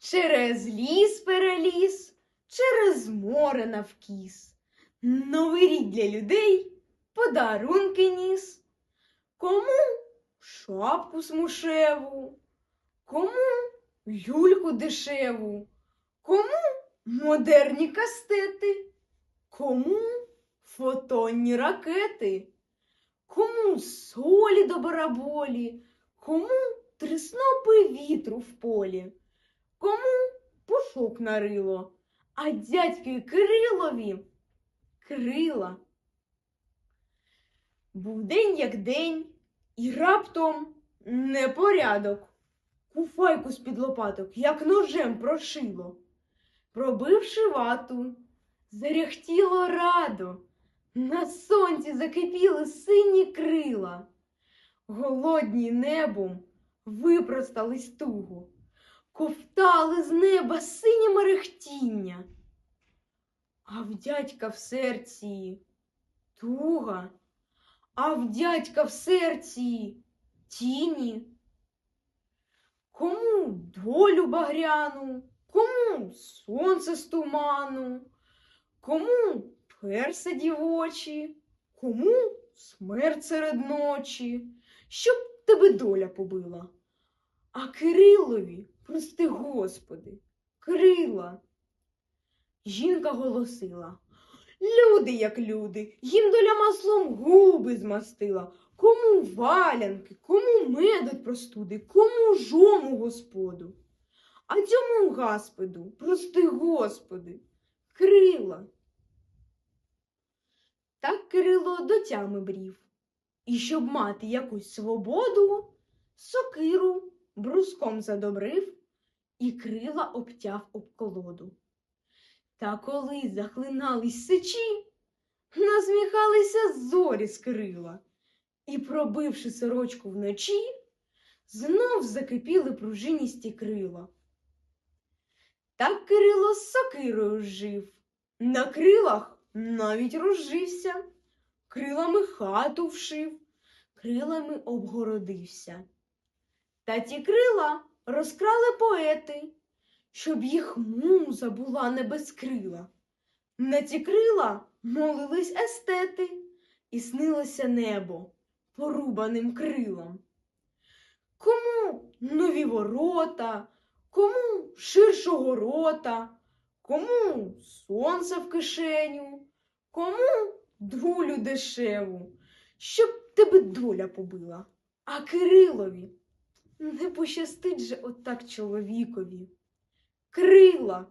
через ліс переліз, через море навкіс. Новий рік для людей подарунки ніс. Кому шапку смушеву, кому люльку дешеву, кому модерні кастети, кому фотонні ракети, кому солі до бараболі, кому триснопи вітру в полі, кому пушок нарило, а дядьки Кирилові крила. Був день як день, і раптом непорядок. Куфайку з-під лопаток, як ножем прошило. Пробивши вату, заряхтіло радо, на сонці закипіли сині крила. Голодні небом випростались туго, ковтали з неба синє мерехтіння. А в дядька в серці туга, а в дядька в серці тіні. Кому долю багряну, кому сонце з туману, кому перса дівочі, кому смерть серед ночі, щоб тебе доля побила. А Кирилові, прости Господи, крила. Жінка голосила. Люди, як люди, їм доля маслом губи змастила. Кому валянки, кому медуть простуди, кому жому господу. А цьому гасподу, прости Господи, крила. Так Кирило до тями брів. І щоб мати якусь свободу, сокиру бруском задобрив і крила обтяв об колоду. Та коли захлинались сичі, насміхалися зорі з крила, і, пробивши сорочку вночі, знов закипіли пружиністі крила. Так Кирило з сокирою жив, на крилах навіть розжився, крилами хату вшив, крилами обгородився. Та ті крила розкрали поети, щоб їх муза була не без крила. На ті крила молились естети, і снилося небо порубаним крилом. Кому нові ворота, кому ширшого рота, кому сонце в кишеню, кому дулю дешеву, щоб тебе доля побила, а Кирилові не пощастить же отак чоловікові. Крила